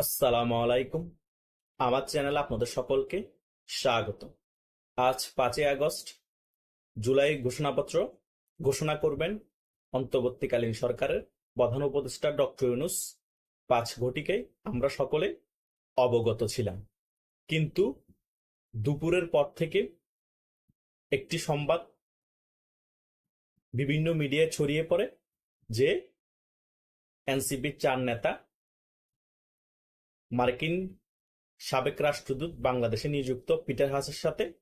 আসসালামু আলাইকুম। আমার চ্যানেলে আপনাদের সকলকে স্বাগত। আজ পাঁচই আগস্ট, জুলাই ঘোষণাপত্র ঘোষণা করবেন অন্তর্বর্তীকালীন সরকারের প্রধান উপদেষ্টা ডক্টর ইউনুস। পাঁচ ঘটিকে আমরা সকলে অবগত ছিলাম। কিন্তু দুপুরের পর থেকে একটি সংবাদ বিভিন্ন মিডিয়ায় ছড়িয়ে পড়ে যে এনসিপির চার নেতা মার্কিন সাবেক রাষ্ট্রদূত বাংলাদেশে নিযুক্ত পিটার হাসের সাথে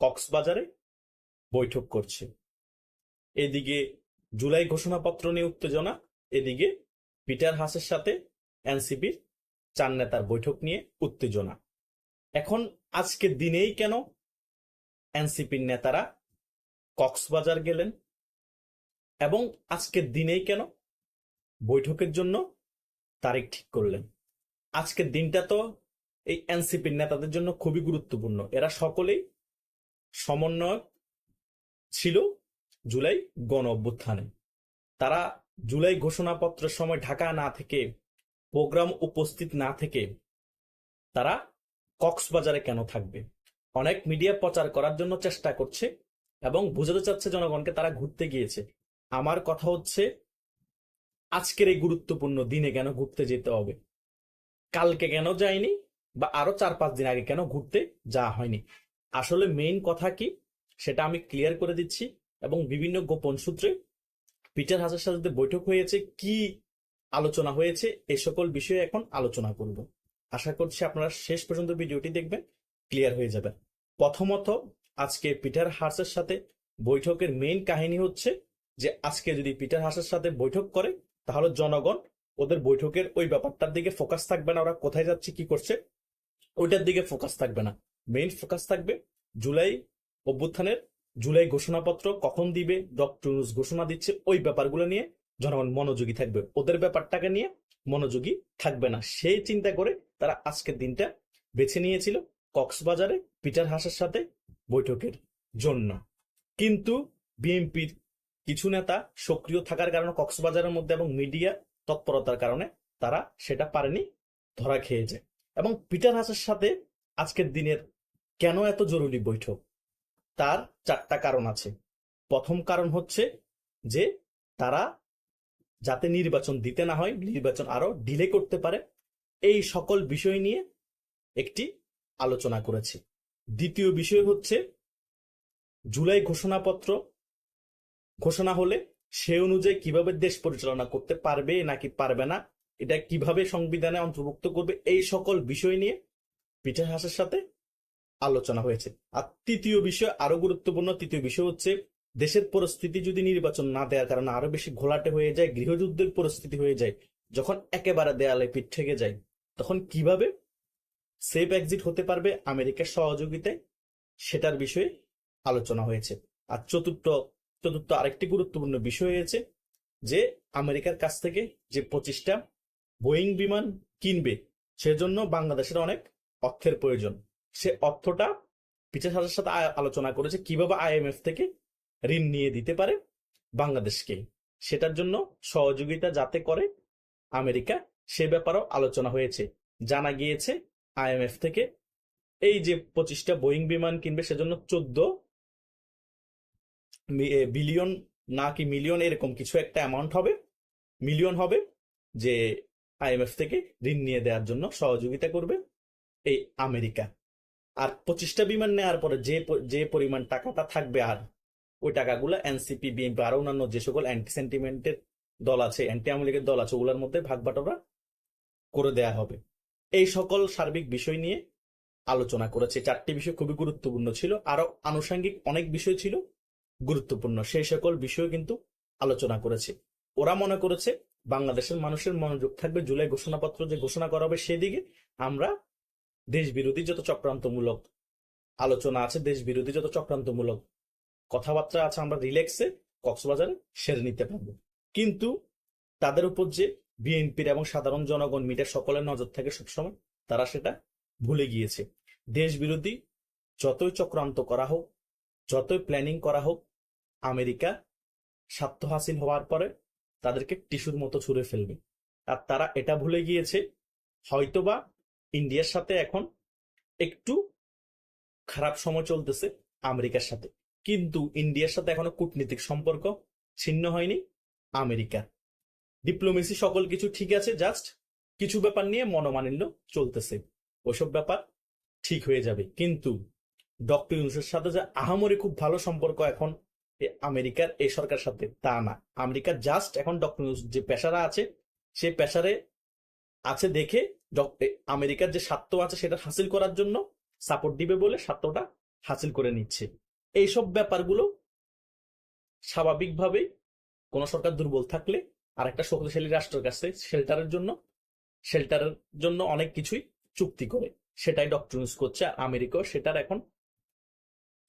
কক্সবাজারে বৈঠক করছে। এদিকে জুলাই ঘোষণাপত্র নিয়ে উত্তেজনা, এদিকে পিটার হাসের সাথে এনসিপির চার নেতার বৈঠক নিয়ে উত্তেজনা। এখন আজকের দিনেই কেন এনসিপির নেতারা কক্সবাজার গেলেন এবং আজকের দিনেই কেন বৈঠকের জন্য তারিখ ঠিক করলেন? আজকের দিনটা তো এই এনসিপির নেতাদের জন্য খুবই গুরুত্বপূর্ণ। এরা সকলেই সমন্বয়ক ছিল জুলাই গণ অভ্যুত্থানে। তারা জুলাই ঘোষণাপত্রের সময় ঢাকা না থেকে, প্রোগ্রাম উপস্থিত না থেকে তারা কক্সবাজারে কেন থাকবে? অনেক মিডিয়া প্রচার করার জন্য চেষ্টা করছে এবং বোঝাতে চাচ্ছে জনগণকে তারা ঘুরতে গিয়েছে। আমার কথা হচ্ছে, আজকের এই গুরুত্বপূর্ণ দিনে কেন ঘুরতে যেতে হবে? কালকে কেন যায়নি বা আরও চার পাঁচ দিন আগে কেন ঘুরতে যাওয়া হয়নি? আসলে মেইন কথা কি? সেটা আমি ক্লিয়ার করে দিচ্ছি এবং বিভিন্ন গোপন সূত্রে পিটার হাসের সাথে বৈঠক হয়েছে, কি আলোচনা হয়েছে, এ সকল বিষয়ে এখন আলোচনা করব। আশা করছি আপনারা শেষ পর্যন্ত ভিডিওটি দেখবেন ক্লিয়ার হয়ে যাবে। প্রথমত, আজকে পিটার হার্সের সাথে বৈঠকের মেইন কাহিনী হচ্ছে যে আজকে যদি পিটার হাসের সাথে বৈঠক করে, তাহলে জনগণ ওদের বৈঠকের ওই ব্যাপারটার দিকে ফোকাস থাকবে না, ওরা কোথায় যাচ্ছে, কি করছে, ওইটার দিকে ফোকাস থাকবে না। মেইন ফোকাস থাকবে জুলাই অভ্যুত্থানের, জুলাই ঘোষণাপত্র কখন দিবে, ডক্টর ঘোষণা দিচ্ছে, ওই ব্যাপারগুলো নিয়ে জনগণ মনোযোগী থাকবে। ওদের ব্যাপারটাকে নিয়ে মনোযোগী থাকবে না। সেই চিন্তা করে তারা আজকের দিনটা বেছে নিয়েছিল কক্সবাজারে পিটার হাসের সাথে বৈঠকের জন্য। কিন্তু বিএনপির কিছু নেতা সক্রিয় থাকার কারণে কক্সবাজারের মধ্যে এবং মিডিয়া তৎপরতার কারণে তারা সেটা পারেনি, ধরা খেয়ে যায়। এবং পিটার হাসের সাথে আজকের দিনের কেন এত জরুরি বৈঠক? তার চারটা কারণ আছে। প্রথম কারণ হচ্ছে যে তারা যাতে নির্বাচন দিতে না হয়, নির্বাচন আরও ডিলে করতে পারে, এই সকল বিষয় নিয়ে একটি আলোচনা করেছে। দ্বিতীয় বিষয় হচ্ছে, জুলাই ঘোষণাপত্র, ঘোষণা হলে সে অনুযায়ী কীভাবে দেশ পরিচালনা করতে পারবে নাকি পারবে না, এটা কীভাবে সংবিধানে অন্তর্ভুক্ত করবে, এই সকল বিষয় নিয়ে পিঠার হাসের সাথে আলোচনা হয়েছে। আর তৃতীয় বিষয়, আরও গুরুত্বপূর্ণ তৃতীয় বিষয় হচ্ছে, দেশের পরিস্থিতি যদি নির্বাচন না দেওয়ার কারণে আরও বেশি ঘোলাটে হয়ে যায়, গৃহযুদ্ধের পরিস্থিতি হয়ে যায়, যখন একেবারে দেয়ালে পিঠ থেকে যায়, তখন কীভাবে সেফ এক্সিট হতে পারবে আমেরিকার সহযোগিতায়, সেটার বিষয়ে আলোচনা হয়েছে। আর চতুর্থ চতুর্থ আরেকটি গুরুত্বপূর্ণ বিষয় হয়েছে যে আমেরিকার কাছ থেকে যে পঁচিশটা বোয়িং বিমান কিনবে, সেজন্য বাংলাদেশের অনেক অর্থের প্রয়োজন। সে অর্থটা পিছের সাথে সাথে আলোচনা করেছে কীভাবে আইএমএফ থেকে ঋণ নিয়ে দিতে পারে বাংলাদেশকে। সেটার জন্য সহযোগিতা যাতে করে আমেরিকা, সে ব্যাপারেও আলোচনা হয়েছে। জানা গিয়েছে আইএমএফ থেকে এই যে পঁচিশটা বোয়িং বিমান কিনবে, সেজন্য চোদ্দ বিলিয়ন না কি মিলিয়ন এরকম কিছু একটা অ্যামাউন্ট হবে। মিলিয়ন হবে যে আইএমএফ থেকে ঋণ নিয়ে দেওয়ার জন্য সহযোগিতা করবে এই আমেরিকা। আর পঁচিশটা বিমান নেওয়ার পরে যে যে পরিমাণ টাকাটা থাকবে আর ওই টাকাগুলো এনসিপি বিএনপি আরও অন্যান্য যে সকল অ্যান্টি সেন্টিমেন্টের দল আছে অ্যান্টি আওয়ামী লীগের দল আছে, ওগুলোর মধ্যে ভাগ বাটোয়ারা করে দেয়া হবে। এই সকল সার্বিক বিষয় নিয়ে আলোচনা করেছে। চারটি বিষয় খুবই গুরুত্বপূর্ণ ছিল। আরও আনুষঙ্গিক অনেক বিষয় ছিল। গুরুত্বপূর্ণ। সেই সকল বিষয় কিন্তু আলোচনা করেছে। ওরা মনে করেছে বাংলাদেশের মানুষের মনোযোগ থাকবে। জুলাই ঘোষণাপত্র যে ঘোষণা করা হবে সেদিকে আমরা দেশ বিরোধী যত চক্রান্তমূলক আলোচনা আছে দেশ বিরোধী যত চক্রান্তমূলক কথাবার্তা আছে, আমরা রিল্যাক্সে কক্সবাজারে সেরে নিতে পারব। কিন্তু তাদের উপর যে বিএনপির এবং সাধারণ জনগণ মিডিয়া সকলের নজর থাকে সবসময়, তারা সেটা ভুলে গিয়েছে। দেশ বিরোধী যতই চক্রান্ত করা হোক, যতই প্ল্যানিং করা হোক আমেরিকা স্বার্থ হাসিল হওয়ার পরে তাদেরকে টিস্যুর মতো ছুঁড়ে ফেলবে। আর তারা এটা ভুলে গিয়েছে, হয়তোবা ইন্ডিয়ার সাথে এখন একটু খারাপ সময় চলতেছে আমেরিকার সাথে। কিন্তু ইন্ডিয়ার সাথে এখনও কূটনীতিক সম্পর্ক ছিন্ন হয়নি আমেরিকার। ডিপ্লোমেসি সকল কিছু ঠিক আছে, জাস্ট কিছু ব্যাপার নিয়ে মনোমালিন্য চলতেছে। ওসব ব্যাপার ঠিক হয়ে যাবে। কিন্তু ডক্টর ইউনুসের সাথে যে আহামরি খুব ভালো সম্পর্ক এখন আমেরিকার এই সরকার সাথে, তা না। আমেরিকার জাস্ট এখন ডক্টর ইউনুস যে পেশারা আছে, সে পেশারে আছে দেখে আমেরিকার যে স্বার্থ আছে সেটা হাসিল করার জন্য সাপোর্ট দিবে বলে স্বার্থটা হাসিল করে নিচ্ছে। এইসব ব্যাপারগুলো স্বাভাবিকভাবেই কোন সরকার দুর্বল থাকলে আর একটা শক্তিশালী রাষ্ট্রের কাছে শেল্টারের জন্য শেল্টারের জন্য অনেক কিছুই চুক্তি করে। সেটাই ডক্টর ইউনুস করছে। আর আমেরিকাও সেটার এখন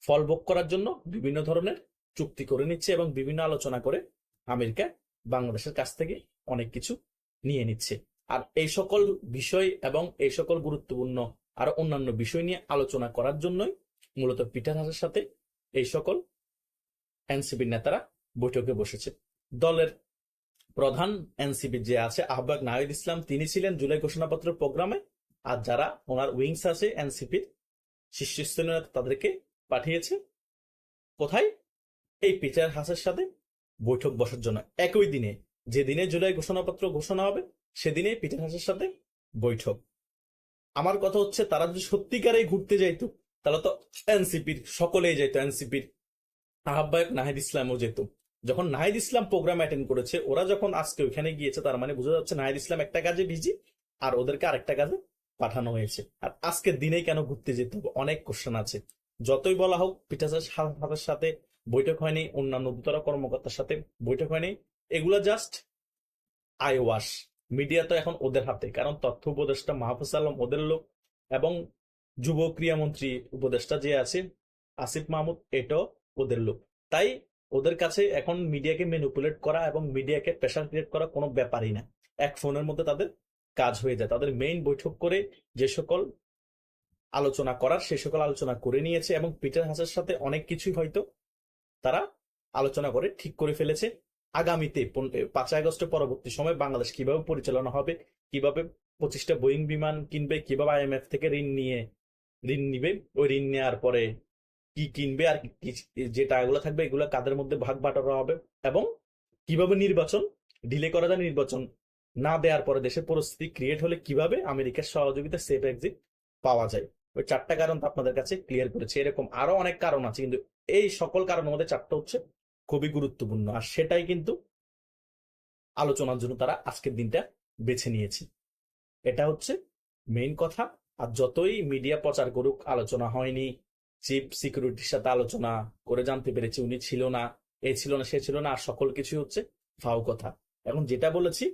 ফল ভোগ করার জন্য বিভিন্ন ধরনের চুক্তি করে নিচ্ছে এবং বিভিন্ন আলোচনা করে আমেরিকা বাংলাদেশের কাছ থেকে অনেক কিছু নিয়ে নিচ্ছে। আর এই সকল বিষয় এবং এই সকল গুরুত্বপূর্ণ আরও অন্যান্য বিষয় নিয়ে আলোচনা করার জন্যই মূলত পিটার হাসের সাথে এই সকল এনসিপির নেতারা বৈঠকে বসেছে। দলের প্রধান এনসিপি যে আছে, আহ্বায়ক নাহিদ ইসলাম, তিনি ছিলেন জুলাই ঘোষণাপত্র প্রোগ্রামে। আর যারা ওনার উইংস আছে, এনসিপির শীর্ষস্থানীয় নেতা তাদেরকে পাঠিয়েছে। কোথায়? এই পিটার হাসের সাথে বৈঠক বসার জন্য একই দিনে, যে দিনে জুলাই ঘোষণাপত্র ঘোষণা হবে, সেদিনে পিটার হাসের সাথে বৈঠক। আমার কথা হচ্ছে, তারা যদি সত্যিকারেই ঘুরতে যাইতো, তাহলে তো এনসিপির, সকলেই যাইতো এনসিপির। আহ্বায়ক নাহিদ ইসলামও যেত। যখন নাহিদ ইসলাম প্রোগ্রাম অ্যাটেন্ড করেছে, ওরা যখন আজকে ওইখানে গিয়েছে, তার মানে বোঝা যাচ্ছে নাহিদ ইসলাম একটা কাজে বিজি, আর ওদেরকে আরেকটা কাজে পাঠানো হয়েছে। আর আজকের দিনেই কেন ঘুরতে যেতে হবে? অনেক কোশ্চেন আছে। যতই বলা হোক পিঠাচার হাতের সাথে বৈঠক হয়নি, অন্যান্য উত্তর কর্মকর্তার সাথে বৈঠক হয়নি। এগুলা জাস্ট আই ওয়াশ মিডিয়া তো এখন ওদের হাতে, কারণ তথ্য উপদেষ্টা মাহফুজ আলম ওদের লোক এবং যুব ক্রিয়ামন্ত্রী উপদেষ্টা যে আছে, আসিফ মাহমুদ, এটাও ওদের লোক। তাই ওদের কাছে এখন মিডিয়াকে ম্যানিপুলেট করা এবং মিডিয়াকে প্রেশার ক্রিয়েট করা কোনো ব্যাপারই না। এক ফোনের মধ্যে তাদের কাজ হয়ে যায়। তাদের মেইন বৈঠক করে যে সকল আলোচনা করার, সে সকল আলোচনা করে নিয়েছে এবং পিটার হাসের সাথে অনেক কিছুই হয়তো তারা আলোচনা করে ঠিক করে ফেলেছে। আগামীতে পাঁচই আগস্টের পরবর্তী সময় বাংলাদেশ কীভাবে পরিচালনা হবে, কীভাবে পঁচিশটা বোয়িং বিমান কিনবে, কীভাবে আইএমএফ থেকে ঋণ নিয়ে, ঋণ নিবে, ওই ঋণ নেওয়ার পরে কি কিনবে আর কি- যে টাকাগুলো থাকবে এগুলো কাদের মধ্যে ভাগ বাটোয়ারা হবে এবং কীভাবে নির্বাচন ডিলে করা যায় নির্বাচন না দেওয়ার পরে দেশের পরিস্থিতি ক্রিয়েট হলে কীভাবে আমেরিকার সহযোগিতা সেফ এক্সিট পাওয়া যায়। ওই চারটা কারণ তো আপনাদের কাছে ক্লিয়ার করেছে। এরকম আরও অনেক কারণ আছে, কিন্তু এই সকল কারণের মধ্যে চারটা হচ্ছে খুবই গুরুত্বপূর্ণ। আর সেটাই কিন্তু আলোচনার জন্য তারা আজকের দিনটা বেছে নিয়েছে। এটা হচ্ছে মেইন কথা। আর যতই মিডিয়া প্রচার করুক, আলোচনা হয়নি চিফ সিকিউরিটির সাথে আলোচনা করে জানতে পেরেছি উনি ছিল না, এ ছিল না, সে ছিল না, আর সকল কিছু হচ্ছে ফাও কথা। এখন যেটা বলেছি